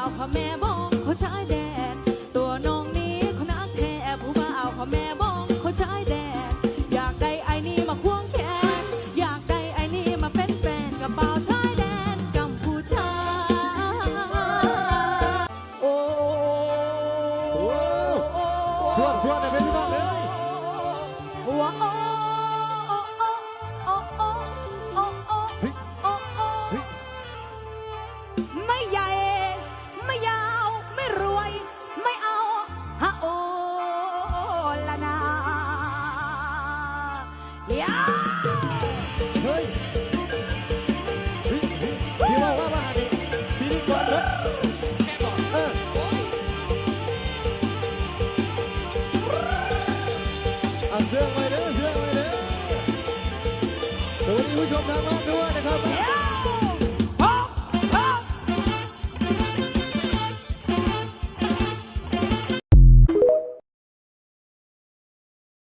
าวพ่อแม่บองเขาชายแดน ตัวน้องนี้เขานักแทบผู้บ่าวพ่อแม่บองเขาชายแดน อยากได้ไอ้นี่มาควงแขน อยากได้ไอ้นี่มาเป็นแฟนกับบ่าวชายแดนกัมพูชา โอ้สวดสวดแต่เป็นพี่น้องเลยว้าโอ้โอ้โอ้โอ้โอ้โอ้โอ้โอ้ไม่ใหญ่ เฮ้ยวเฮ้ยพี่ว่าว่าว่าดิพี่นี่ก่อนเถอะเออเอาเสื้อไปเด้อเสื้อไปเด้อสวัสดีผู้ชมทางบ้านะครับ